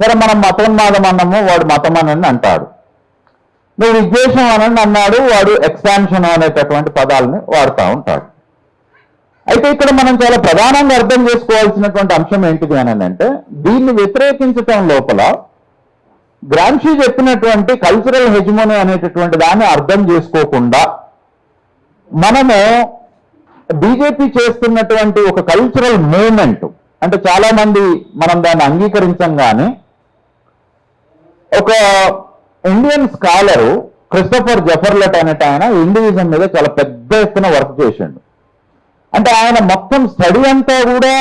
సరే మనం మతోన్మాదం అన్నాము వాడు మతం అని అంటాడు. నువ్వు విద్వేషం అని అన్నాడు వాడు ఎక్స్పాన్షన్ అనేటటువంటి పదాలని వాడుతూ ఉంటాడు. అయితే ఇక్కడ మనం చాలా ప్రధానంగా అర్థం చేసుకోవాల్సినటువంటి అంశం ఏంటిది అని అంటే దీన్ని వ్యతిరేకించటం లోపల గ్రాంషి చెప్పినటువంటి కల్చరల్ హెజిమోని అనేటటువంటి దాన్ని అర్థం చేసుకోకుండా మనము బీజేపీ చేస్తున్నటువంటి ఒక కల్చరల్ మూమెంట్ అంటే చాలా మంది మనం దాన్ని అంగీకరించంగానే ఒక ఇండియన్ స్కాలరు క్రిస్టఫర్ జఫర్లట్ అనేట ఆయన హిందూయిజం మీద చాలా పెద్ద ఎత్తున వర్క్ చేసిండు. అంటే ఆయన మొత్తం స్టడీ అంతా కూడా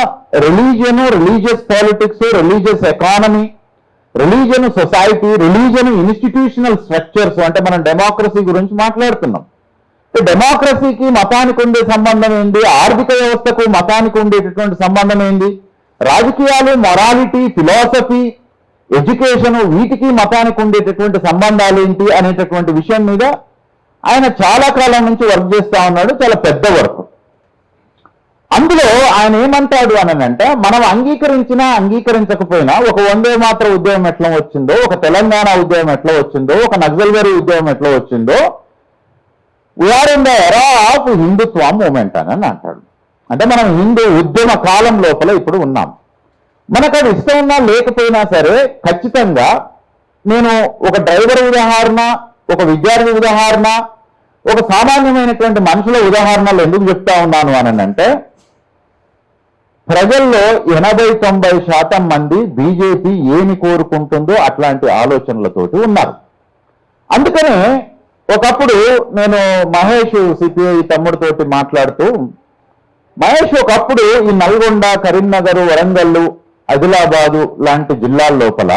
religion religious politics religious economy religion society religion institutional structures అంటే మనం డెమోక్రసీ గురించి మాట్లాడుతున్నాం. డెమోక్రసీకి మతానికి ఉండే సంబంధం ఏంటి? ఆర్థిక వ్యవస్థకు మతానికి ఉండేటటువంటి సంబంధం ఏంది రాజకీయాలు మొరాలిటీ ఫిలాసఫీ ఎడ్యుకేషన్ వీటికి మతానికి ఉండేటటువంటి సంబంధాలు ఏంటి అనేటటువంటి విషయం మీద ఆయన చాలా కాలం నుంచి వర్క్ చేస్తా ఉన్నాడు చాలా పెద్ద వర్క్. అందులో ఆయన ఏమంటాడు అనంటే మనం అంగీకరించినా అంగీకరించకపోయినా ఒక వందే మాత్ర ఉద్యమం ఎట్లా వచ్చిందో ఒక తెలంగాణ ఉద్యమం ఎట్లా వచ్చిందో ఒక నక్సల్బరీ ఉద్యమం ఎట్లా వచ్చిందో we are in the era of Hindutva movement అని అంటాడు అంటే మనం హిందూ ఉద్యమ కాలం లోపల ఇప్పుడు ఉన్నాం. మనకు అది ఇష్టం ఉన్నా లేకపోయినా సరే ఖచ్చితంగా నేను ఒక డ్రైవర్ ఉదాహరణ ఒక విద్యార్థి ఉదాహరణ ఒక సామాన్యమైనటువంటి మనుషుల ఉదాహరణలు ఎందుకు చెప్తా ఉన్నాను అని అంటే ప్రజల్లో ఎనభై తొంభై శాతం మంది బీజేపీ ఏమి కోరుకుంటుందో అట్లాంటి ఆలోచనలతోటి ఉన్నారు. అందుకనే ఒకప్పుడు నేను మహేష్ సిపిఐ తమ్ముడితోటి మాట్లాడుతూ మహేష్ ఒకప్పుడు ఈ నల్గొండ కరీంనగర్ వరంగల్లు ఆదిలాబాదు లాంటి జిల్లాల లోపల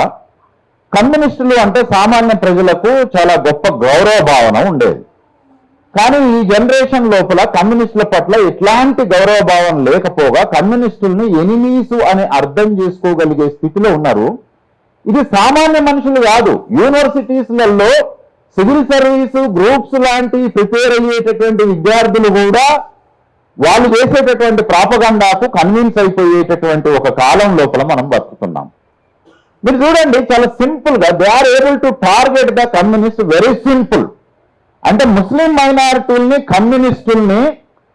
కమ్యూనిస్టులు అంటే సామాన్య ప్రజలకు చాలా గొప్ప గౌరవ భావన ఉండేది. కానీ ఈ జనరేషన్ లోపల కమ్యూనిస్టుల పట్ల ఎట్లాంటి గౌరవ భావం లేకపోగా కమ్యూనిస్టుల్ని ఎనిమీసు అని అర్థం చేసుకోగలిగే స్థితిలో ఉన్నారు. ఇది సామాన్య మనుషులు కాదు యూనివర్సిటీస్లలో సివిల్ సర్వీస్ గ్రూప్స్ లాంటి ప్రిపేర్ అయ్యేటటువంటి విద్యార్థులు కూడా వాళ్ళు చేసేటటువంటి ప్రాపగండాకు కన్విన్స్ అయిపోయేటటువంటి ఒక కాలం లోపల మనం బతుకుతున్నాం. మీరు చూడండి చాలా సింపుల్గా they are able to target the communist very simple అంటే ముస్లిం మైనారిటీల్ని కమ్యూనిస్టుల్ని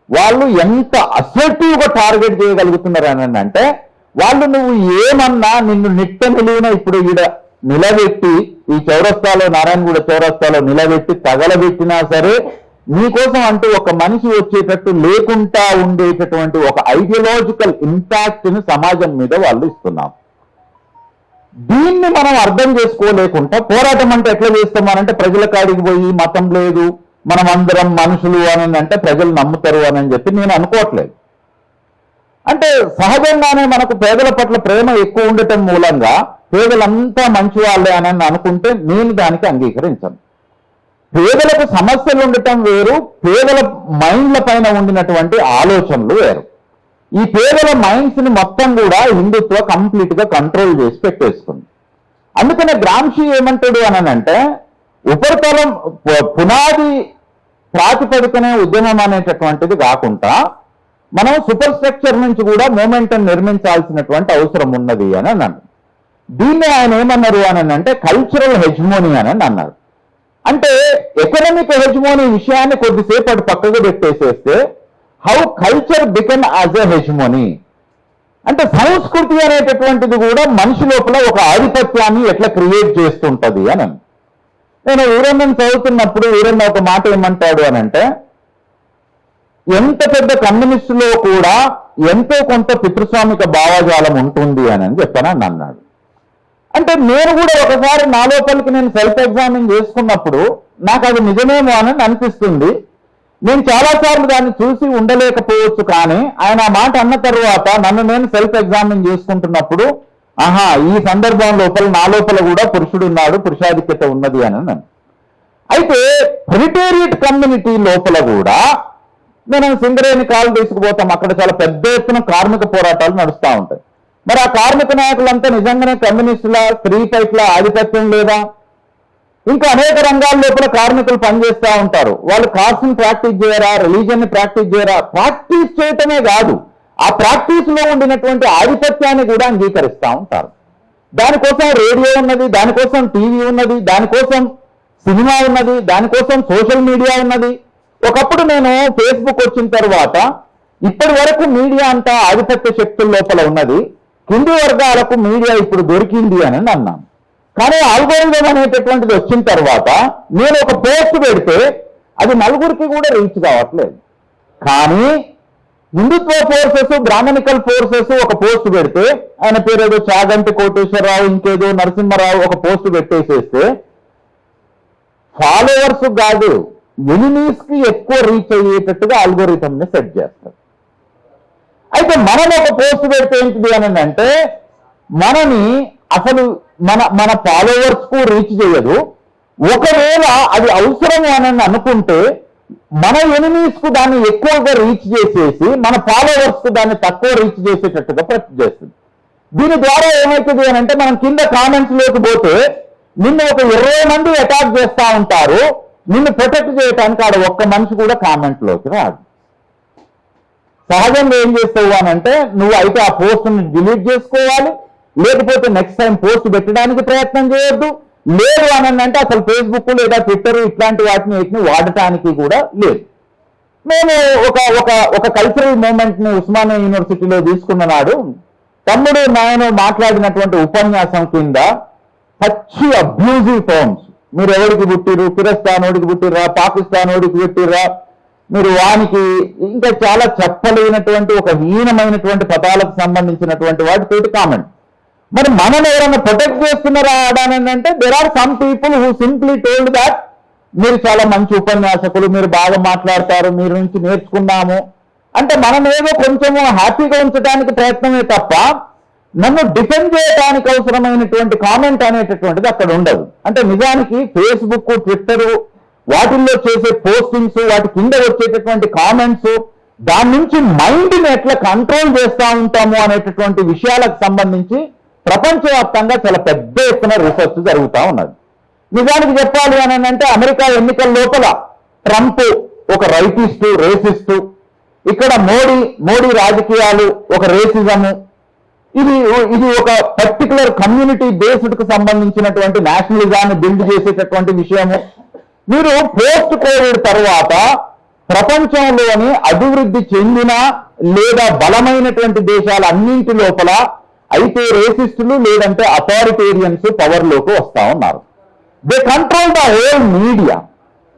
వాళ్ళు ఎంత అసర్టివ్గా టార్గెట్ చేయగలుగుతున్నారు అని అంటే వాళ్ళు నువ్వు ఏమన్నా నిన్ను నిట్ట నిలువున ఇప్పుడు ఈడ నిలబెట్టి ఈ చౌరస్తాలో నారాయణగూడ చౌరస్తాలో నిలబెట్టి తగలబెట్టినా సరే మీకోసం అంటూ ఒక మనిషి వచ్చేటట్టు లేకుండా ఉండేటటువంటి ఒక ఐడియలాజికల్ ఇంపాక్ట్ని సమాజం మీద వాళ్ళు ఇస్తున్నాం దీన్ని మనం అర్థం చేసుకోలేకుండా పోరాటం అంటే ఎట్లా చేస్తామనంటే ప్రజల కాడికి పోయి మతం లేదు మనం అందరం మనుషులు అని అంటే ప్రజలు నమ్ముతారు అని చెప్పి నేను అనుకోవట్లేదు. అంటే సహజంగానే మనకు పేదల పట్ల ప్రేమ ఎక్కువ ఉండటం మూలంగా పేదలంతా మంచి వాళ్ళే అని అనుకుంటే నేను దానికి అంగీకరించను. పేదలకు సమస్యలు ఉండటం వేరు పేదల మైండ్ల పైన ఉండినటువంటి ఆలోచనలు వేరు. ఈ పేదల మైండ్స్ని మొత్తం కూడా హిందుత్వ కంప్లీట్గా కంట్రోల్ చేసి పెట్టేసుకుంది. అందుకనే గ్రాంషి ఏమంటాడు అని అంటే ఉపరితలం పునాది ప్రాతిపదికనే ఉద్యమం అనేటటువంటిది కాకుండా మనం సూపర్ స్ట్రక్చర్ నుంచి కూడా మూమెంటం నిర్మించాల్సినటువంటి అవసరం ఉన్నది అని అన్నాడు. దీన్ని ఆయన ఏమన్నారు అని అంటే కల్చరల్ హెజ్మోని అని అన్నారు అంటే ఎకనామిక్ హెజ్మోని విషయాన్ని కొద్దిసేపటి పక్కకు పెట్టేసేస్తే how culture become as a hegemony అంటే సంస్కృతి అనేటటువంటిది కూడా మనిషి లోపల ఒక ఆధిపత్యాన్ని ఎట్లా క్రియేట్ చేస్తుంటది అని. నేను వీరన్నను చదువుతున్నప్పుడు వీరన్న ఒక మాట ఏమంటాడు అని అంటే ఎంత పెద్ద కమ్యూనిస్టులో కూడా ఎంతో కొంత పితృస్వామిక భావజాలం ఉంటుంది అని అని చెప్పాను అన్నాడు. అంటే నేను కూడా ఒకసారి నా లోపలికి నేను సెల్ఫ్ ఎగ్జామిన్ చేసుకున్నప్పుడు నాకు అది నిజమేమో అని అనిపిస్తుంది. నేను చాలాసార్లు దాన్ని చూసి ఉండలేకపోవచ్చు కానీ ఆయన ఆ మాట అన్న తర్వాత నన్ను నేను సెల్ఫ్ ఎగ్జామిన్ చేసుకుంటున్నప్పుడు ఆహా ఈ సందర్భం లోపల నా లోపల కూడా పురుషుడు ఉన్నాడు పురుషాధిక్యత ఉన్నది అని నన్ను అయితే ప్రిటేరియట్ కమ్యూనిటీ లోపల కూడా మనం సింగరేణి కాలు తీసుకుపోతాం. అక్కడ చాలా పెద్ద ఎత్తున కార్మిక పోరాటాలు నడుస్తూ ఉంటాయి. మరి ఆ కార్మిక నాయకులంతా నిజంగానే కమ్యూనిస్టుల స్త్రీ పైట్ల ఆధిపత్యం లేదా? ఇంకా అనేక రంగాల లోపల కార్మికులు పనిచేస్తూ ఉంటారు. వాళ్ళు కాస్ట్ ప్రాక్టీస్ చేయరా రిలీజియన్ని ప్రాక్టీస్ చేయరా? ప్రాక్టీస్ చేయటమే కాదు. ఆ ప్రాక్టీస్లో ఉండినటువంటి ఆధిపత్యాన్ని కూడా అంగీకరిస్తూ ఉంటారు. దానికోసం రేడియో ఉన్నది దానికోసం టీవీ ఉన్నది దానికోసం సినిమా ఉన్నది దానికోసం సోషల్ మీడియా ఉన్నది. ఒకప్పుడు నేను ఫేస్బుక్ వచ్చిన తర్వాత ఇప్పటి వరకు మీడియా అంతా ఆధిపత్య శక్తుల లోపల ఉన్నది. కింది వర్గాలకు మీడియా ఇప్పుడు దొరికింది అని అన్నాను కానీ ఆల్గోరిజం అనేటటువంటిది వచ్చిన తర్వాత నేను ఒక పోస్ట్ పెడితే అది నలుగురికి కూడా రీచ్ కావట్లేదు. కానీ హిందుత్వ ఫోర్సెస్ బ్రాహ్మణికల్ ఫోర్సెస్ ఒక పోస్ట్ పెడితే ఆయన పేరు ఏదో చాగంటి కోటేశ్వరరావు ఇంకేదో నరసింహారావు ఒక పోస్ట్ పెట్టేసేస్తే ఫాలోవర్స్ కాదు ఎనిమీస్కి ఎక్కువ రీచ్ అయ్యేటట్టుగా algorithm ని సెట్ చేస్తారు. అయితే మనం ఒక పోస్ట్ పెడితే ఏంటిది అని అంటే మనని అసలు మన మన ఫాలోవర్స్కు రీచ్ చేయదు. ఒకవేళ అది అవసరం అని అనుకుంటే మన ఎనిమీస్కు దాన్ని ఎక్కువగా రీచ్ చేసేసి మన ఫాలోవర్స్కు దాన్ని తక్కువ రీచ్ చేసేటట్టుగా ప్రయత్నం చేస్తుంది. దీని ద్వారా ఏమవుతుంది అని అంటే మనం కింద కామెంట్స్ లేకపోతే పోతే నిన్ను ఒక ఇరవై మంది అటాక్ చేస్తా ఉంటారు. నిన్ను ప్రొటెక్ట్ చేయడానికి ఆడ ఒక్క మనిషి కూడా కామెంట్లోకి రాదు. సహజంగా ఏం చేస్తావు నువ్వు అయితే ఆ పోస్ట్ని డిలీట్ చేసుకోవాలి. లేకపోతే నెక్స్ట్ టైం పోస్ట్ పెట్టడానికి ప్రయత్నం చేయొద్దు. లేదు అని అంటే అసలు ఫేస్బుక్ లేదా ట్విట్టర్ ఇట్లాంటి వాటిని వీటిని వాడటానికి కూడా లేదు. మేము ఒక ఒక ఒక కల్చరల్ మూమెంట్ని ఉస్మానియా యూనివర్సిటీలో తీసుకున్న నాడు తమ్ముడు నాయన మాట్లాడినటువంటి ఉపన్యాసం కింద పచ్చి అబ్యూజివ్ టర్మ్స్ మీరు ఎవరికి పుట్టిరు కిరస్థానోడికి పుట్టిర్రా? పాకిస్తానోడికి పుట్టిర్రా? మీరు వానికి ఇంకా చాలా చెప్పలేనటువంటి ఒక హీనమైనటువంటి పదాలకు సంబంధించినటువంటి వాటితోటి కామెంట్. మరి మనం ఎవరైనా ప్రొటెక్ట్ చేస్తున్నారా ఆడానని అంటే there are some people who simply told that మీరు చాలా మంచి ఉపన్యాసకులు మీరు బాగా మాట్లాడతారు మీరు నుంచి నేర్చుకున్నాము. అంటే మనం ఏదో కొంచెము హ్యాపీగా ఉంచడానికి ప్రయత్నమే తప్ప నన్ను డిఫెండ్ చేయడానికి అవసరమైనటువంటి కామెంట్ అనేటటువంటిది అక్కడ ఉండదు. అంటే నిజానికి ఫేస్బుక్ ట్విట్టరు వాటిల్లో చేసే పోస్టింగ్స్ వాటి కింద వచ్చేటటువంటి కామెంట్స్ దాని నుంచి మైండ్ని ఎట్లా కంట్రోల్ చేస్తూ ఉంటాము అనేటటువంటి విషయాలకు సంబంధించి ప్రపంచవ్యాప్తంగా చాలా పెద్ద ఎత్తున రీసెర్చ్ జరుగుతూ ఉన్నది. నిజానికి చెప్పాలి అని అంటే అమెరికా ఎన్నికల లోపల ట్రంప్ ఒక రైటిస్టు రేసిస్టు ఇక్కడ మోడీ మోడీ రాజకీయాలు ఒక రేసిజము ఇది ఇది ఒక పర్టికులర్ కమ్యూనిటీ బేస్డ్కు సంబంధించినటువంటి నేషనలిజాన్ని బిల్డ్ చేసేటటువంటి విషయము. మీరు పోస్ట్ కోవిడ్ తర్వాత ప్రపంచంలోని అభివృద్ధి చెందిన లేదా బలమైనటువంటి దేశాలు అన్నింటి లోపల అయితే రేసిస్టులు లేదంటే అథారిటేరియన్స్ పవర్లోకి వస్తా ఉన్నారు. They control the whole media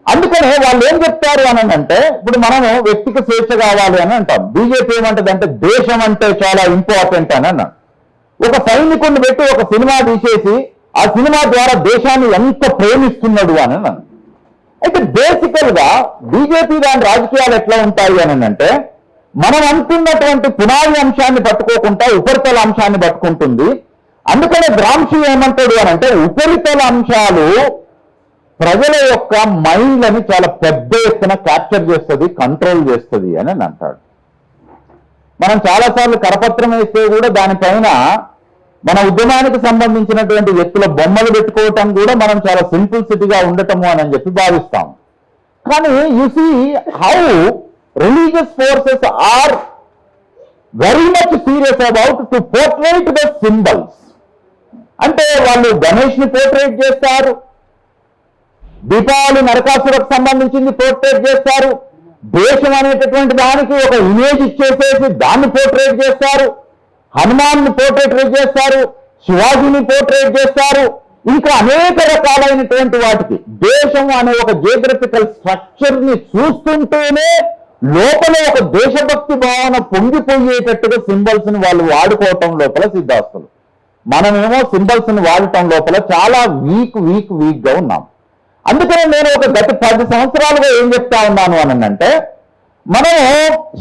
అందుకనే వాళ్ళు ఏం చెప్తారు అని అంటే ఇప్పుడు మనము వ్యక్తికి స్వేచ్ఛ కావాలి అని అంటాం. బీజేపీ ఏమంటది అంటే దేశం అంటే చాలా ఇంపార్టెంట్ అని అన్నాం. ఒక సైనికుడిని పెట్టి ఒక సినిమా తీసేసి ఆ సినిమా ద్వారా దేశాన్ని ఎంత ప్రేమిస్తున్నాడు అని అన్నాను అయితే బేసికల్గా బీజేపీ దాని రాజకీయాలు ఎట్లా ఉంటాయి అని అంటే మనం అనుకున్నటువంటి పునాది అంశాన్ని పట్టుకోకుండా ఉపరితల అంశాన్ని పట్టుకుంటుంది. అందుకనే గ్రాంశి ఏమంటాడు అని అంటే ఉపరితల అంశాలు ప్రజల యొక్క మైండ్లని చాలా పెద్ద ఎత్తున క్యాప్చర్ చేస్తుంది కంట్రోల్ చేస్తుంది అని అని అంటాడు. మనం చాలాసార్లు కరపత్రం వేస్తే కూడా దానిపైన మన ఉద్యమానికి సంబంధించినటువంటి వ్యక్తుల బొమ్మలు పెట్టుకోవటం కూడా మనం చాలా సింపుల్ సిటీగా ఉండటము అని చెప్పి భావిస్తాం. కానీ you see how religious forces are very much serious about to portray the symbols అంటే వాళ్ళు గణేష్ని పోర్ట్రేట్ చేస్తారు. దీపావళి నరకాసురకు సంబంధించింది పోర్ట్రేట్ చేస్తారు. దేశం అనేటటువంటి దానికి ఒక ఇమేజ్ ఇచ్చేసేసి దాన్ని పోర్ట్రేట్ చేస్తారు. హనుమాన్ని పోర్ట్రేట్ చేస్తారు శివాజీని పోర్ట్రేట్ చేస్తారు. ఇంకా అనేక రకాలైనటువంటి వాటికి దేశం అనే ఒక జియోగ్రఫికల్ స్ట్రక్చర్ని చూస్తుంటేనే లోపల ఒక దేశభక్తి భావన పొంగిపోయేటట్టుగా సింబల్స్ని వాళ్ళు వాడుకోవటం లోపల సిద్ధాస్తులు. మనమేమో సింబల్స్ని వాడటం లోపల చాలా వీక్ వీక్ వీక్గా ఉన్నాం. అందుకనే నేను ఒక గత పది సంవత్సరాలుగా ఏం చెప్తా ఉన్నాను అని అంటే మనము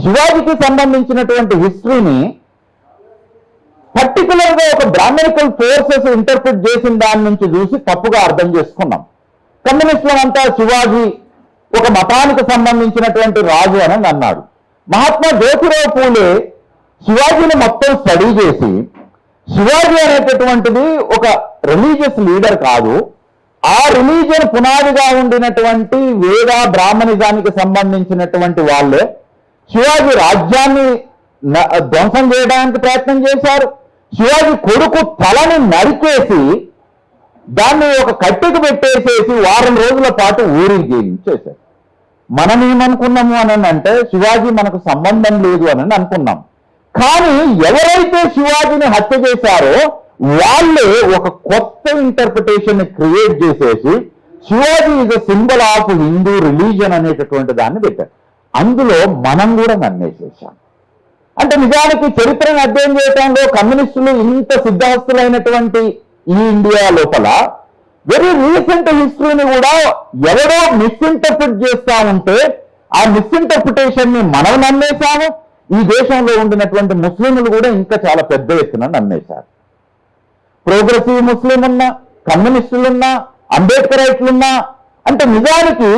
శివాజీకి సంబంధించినటువంటి హిస్టరీని పర్టికులర్గా ఒక బ్రాహ్మణికల్ ఫోర్సెస్ ఇంటర్ప్రిట్ చేసిన దాని నుంచి చూసి తప్పుగా అర్థం చేసుకున్నాం. కమ్యూనిస్టులంతా శివాజీ ఒక మతానికి సంబంధించినటువంటి రాజు అని అన్నాడు. మహాత్మా జ్యోతిరావు పూలే శివాజీని మొత్తం స్టడీ చేసి శివాజీ అనేటటువంటిది ఒక రిలీజియస్ లీడర్ కాదు. ఆ రిలీజియన్ పునాదిగా ఉండినటువంటి వేద బ్రాహ్మణిజానికి సంబంధించినటువంటి వాళ్ళే శివాజీ రాజ్యాన్ని ధ్వంసం చేయడానికి ప్రయత్నం చేశారు. శివాజీ కొడుకు తలని నరికేసి దాన్ని ఒక కట్టెకు పెట్టేసేసి వారం రోజుల పాటు ఊరికి ఊరేగించేశారు మనం ఏమనుకున్నాము అని అంటే శివాజీ మనకు సంబంధం లేదు అని అనుకున్నాం. కానీ ఎవరైతే శివాజీని హత్య చేశారో వాళ్ళే ఒక కొత్త ఇంటర్ప్రిటేషన్ క్రియేట్ చేసేసి Shivaji is a symbol of Hindu religion అనేటటువంటి దాన్ని పెట్టారు. అందులో మనం కూడా నమ్మేసేసాం. అంటే నిజానికి చరిత్రను అధ్యయనం చేయడంలో కమ్యూనిస్టులు ఇంత సిద్ధహస్తులైనటువంటి ఈ ఇండియా లోపల వెరీ రీసెంట్ హిస్టరీని కూడా ఎవరో మిస్ఇంటర్ప్రిట్ చేస్తా ఉంటే ఆ మిస్ఇంటర్ప్రిటేషన్ని మనం నమ్మేశాము. ఈ దేశంలో ఉండినటువంటి ముస్లింలు కూడా ఇంకా చాలా పెద్ద ఎత్తున నమ్మేశారు. ప్రోగ్రెసివ్ ముస్లిం ఉన్నా కమ్యూనిస్టులున్నా అంబేద్కరైట్లున్నా అంటే నిజానికి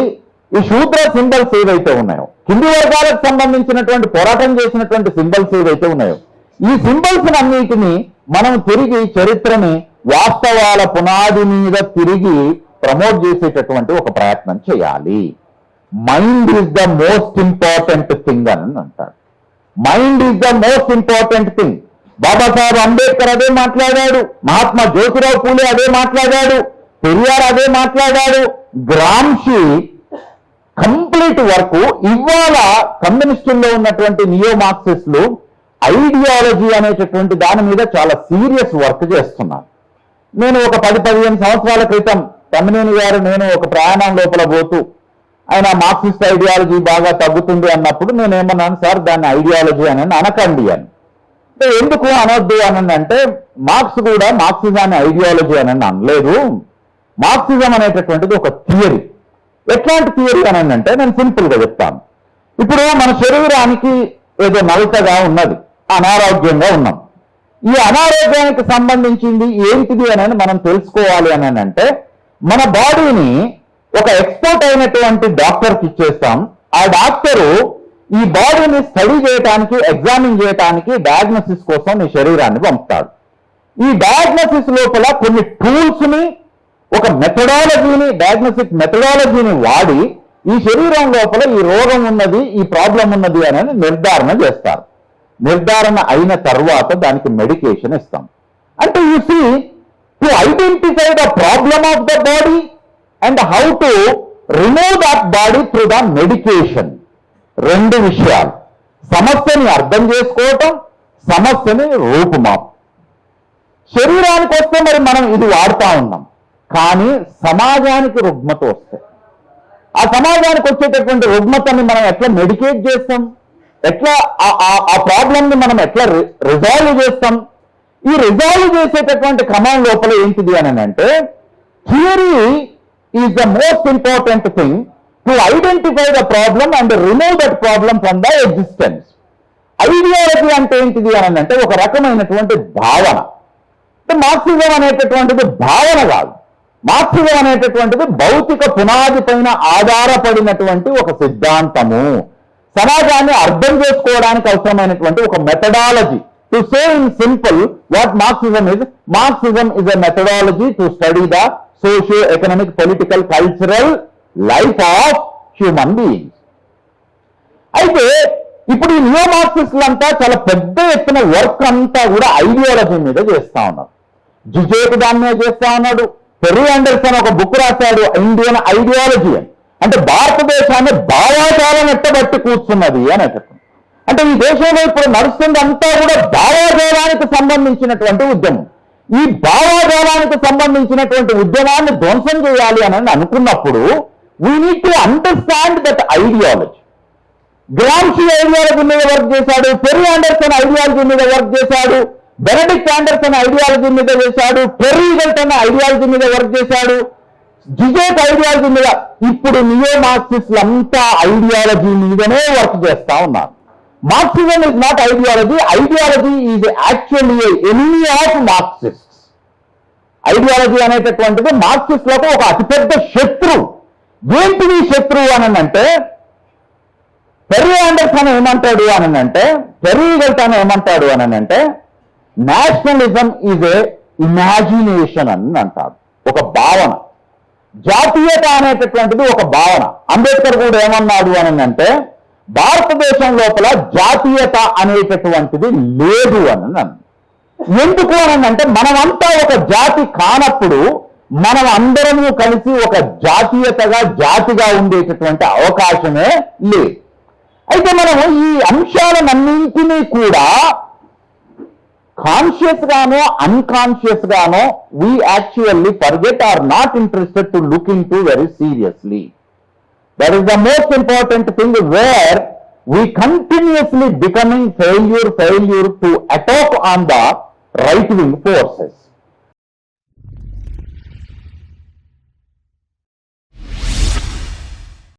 ఈ శూద్ర సింబల్స్ ఏవైతే ఉన్నాయో హిందూ వర్గాలకు సంబంధించినటువంటి పోరాటం చేసినటువంటి సింబల్స్ ఏవైతే ఉన్నాయో ఈ సింబల్స్ అన్నిటిని మనం తిరిగి చరిత్రని వాస్తవాల పునాది మీద తిరిగి ప్రమోట్ చేసేటటువంటి ఒక ప్రయత్నం చేయాలి. Mind is the most important thing అని అంటారు. Mind is the most important thing Babasaheb Ambedkar అదే మాట్లాడాడు. మహాత్మా జ్యోతిరావు పూలే అదే మాట్లాడాడు. పెరియార్ అదే మాట్లాడాడు. Gramsci complete work. ఇవాళ కమ్యూనిస్టుల్లో ఉన్నటువంటి నియో మార్క్సిస్టులు ఐడియాలజీ అనేటటువంటి దాని మీద చాలా సీరియస్ వర్క్ చేస్తున్నారు. నేను ఒక పది పదిహేను సంవత్సరాల క్రితం తమ్మినేని గారు నేను ఒక ప్రయాణం లోపల పోతూ ఆయన మార్క్సిస్ట్ ఐడియాలజీ బాగా తగ్గుతుంది అన్నప్పుడు నేను ఏమన్నాను సార్ దాన్ని ఐడియాలజీ అని అనకండి అని. ఎందుకు అనొద్దు అని అంటే మార్క్స్ కూడా మార్క్సిజాన్ని ఐడియాలజీ అని అనలేదు. మార్క్సిజం అనేటటువంటిది ఒక థియరీ. ఎట్లాంటి థియరీ అని అంటే నేను సింపుల్గా చెప్తాను. ఇప్పుడు మన శరీరానికి ఏదో నలతగా ఉన్నది అనారోగ్యంగా ఉన్నాం. ఈ అనారోగ్యానికి సంబంధించింది ఏంటిది అని మనం తెలుసుకోవాలి అని అంటే మన బాడీని ఒక ఎక్స్పర్ట్ అయినటువంటి డాక్టర్కి ఇచ్చేస్తాం. ఆ డాక్టరు ఈ బాడీని స్టడీ చేయడానికి ఎగ్జామిన్ చేయడానికి డయాగ్నోసిస్ కోసం నీ శరీరాన్ని పంపుతాడు. ఈ డయాగ్నోసిస్ లోపల కొన్ని టూల్స్ని ఒక మెథడాలజీని డయాగ్నోస్టిక్ మెథడాలజీని వాడి ఈ శరీరం లోపల ఈ రోగం ఉన్నది ఈ ప్రాబ్లం ఉన్నది అని నిర్ధారణ చేస్తారు. నిర్ధారణ అయిన తర్వాత దానికి మెడికేషన్ ఇస్తాం. అంటే you see to identify the problem of the body and how to remove that body through the medication రెండు విషయాలు. సమస్యని అర్థం చేసుకోవటం సమస్యని రూపుమాపు శరీరానికి వస్తే మరి మనం ఇది వాడుతా ఉన్నాం. కానీ సమాజానికి రుగ్మత వస్తాయి ఆ సమాజానికి వచ్చేటటువంటి రుగ్మతని మనం ఎట్లా మెడికేట్ చేస్తాం? ఎట్లా ఆ- ఆ- మనం ఎట్లా రిజాల్వ్ చేస్తాం? ఈ రిజాల్వ్ చేసేటటువంటి క్రమం లోపల ఏంటిది అని అంటే theory is the most important thing to identify the problem and remove that problem from the existence ideology అంటే ఏంటిది అని అంటే ఒక రకమైనటువంటి భావన. మార్క్సిజం అనేటటువంటిది భావన కాదు. మార్క్సిజం అనేటటువంటిది భౌతిక పునాది పైన ఆధారపడినటువంటి ఒక సిద్ధాంతము. సమాజాన్ని అర్థం చేసుకోవడానికి అవసరమైనటువంటి ఒక methodology to say in simple what Marxism is Marxism is a methodology to study the socio economic political cultural life of human beings అయితే ఇప్పుడు ఈ న్యూ మార్క్సిస్టులంతా చాలా పెద్ద ఎత్తున వర్క్ అంతా కూడా ఐడియాలజీ మీద చేస్తా ఉన్నారు. జిజేక్ దాని మీద చేస్తా ఉన్నాడు. పెరీ అండర్సన్ ఒక బుక్ రాశాడు ఇండియన్ ఐడియాలజీ. అని అంటే భారతదేశాన్ని భావాజాలం ఎట్టబట్టి కూర్చున్నది అని చెప్పి అంటే ఈ దేశంలో ఇప్పుడు నడుస్తుంది అంతా కూడా భావాజాలానికి సంబంధించినటువంటి ఉద్యమం. ఈ భావాజాలానికి సంబంధించినటువంటి ఉద్యమాన్ని ధ్వంసం చేయాలి అని అనుకున్నప్పుడు we need to understand that ideology Gramsci ideology మీద వర్క్ చేశాడు పెరీ ఆండర్సన్ ఐడియాలజీ మీద వర్క్ చేశాడు బెనడిక్ట్ ఆండర్సన్ ఐడియాలజీ మీద చేశాడు పెర్రీ ఈగల్టన్ ఐడియాలజీ మీద వర్క్ చేశాడు జిజేట్ ఐడియాలజీ మీద. ఇప్పుడు నియో మార్క్సిస్ట్లు అంతా ఐడియాలజీ మీదనే వర్క్ చేస్తా ఉన్నారు. Marxism is not ideology ideology is actually any of Marxist ideology అనేటటువంటిది మార్క్సిస్ట్లకు ఒక అతిపెద్ద శత్రువు ఏంటిది శత్రువు అని అంటే పెర్రీ ఆండర్సన్ ఏమంటాడు అని అంటే పెర్రీ ఈగల్టన్ ఏమంటాడు అని అంటే నేషనలిజం ఈజ్ ఏ ఇమాజినేషన్ అని అంటారు. ఒక భావన. జాతీయత అనేటటువంటిది ఒక భావన. అంబేద్కర్ కూడా ఏమన్నాడు అని అంటే భారతదేశం లోపల జాతీయత అనేటటువంటిది లేదు అని అన్నాడు. ఎందుకు అని అంటే మనమంతా ఒక జాతి కానప్పుడు మనం అందరము కలిసి ఒక జాతీయతగా జాతిగా ఉండేటటువంటి అవకాశమే లేదు. అయితే మనము ఈ అంశాలన్నింటినీ కూడా కాన్షియస్ గానో అన్కాన్షియస్ గానో we actually forget are not interested to look in to very seriously that is the most important thing where we continuously becoming failure, failure to attack on the right wing forces.